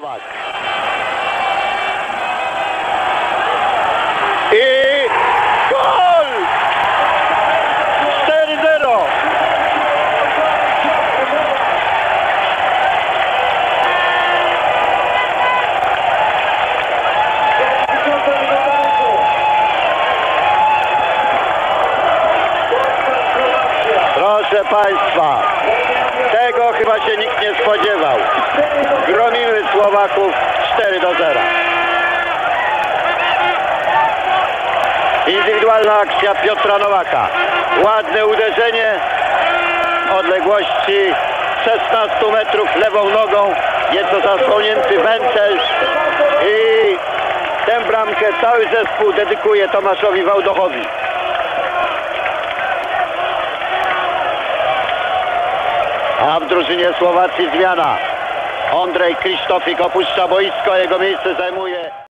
Nowak. I gol! 4-0. Proszę Państwa, tego chyba się nikt nie spodziewał. Słowaków 4 do 0. Indywidualna akcja Piotra Nowaka. Ładne uderzenie odległości 16 metrów lewą nogą. Nieco zasłonięty Węcel i tę bramkę cały zespół dedykuje Tomaszowi Wałdochowi. A w drużynie Słowacji zmiana. Andrzej Krzysztofik opuszcza boisko, jego miejsce zajmuje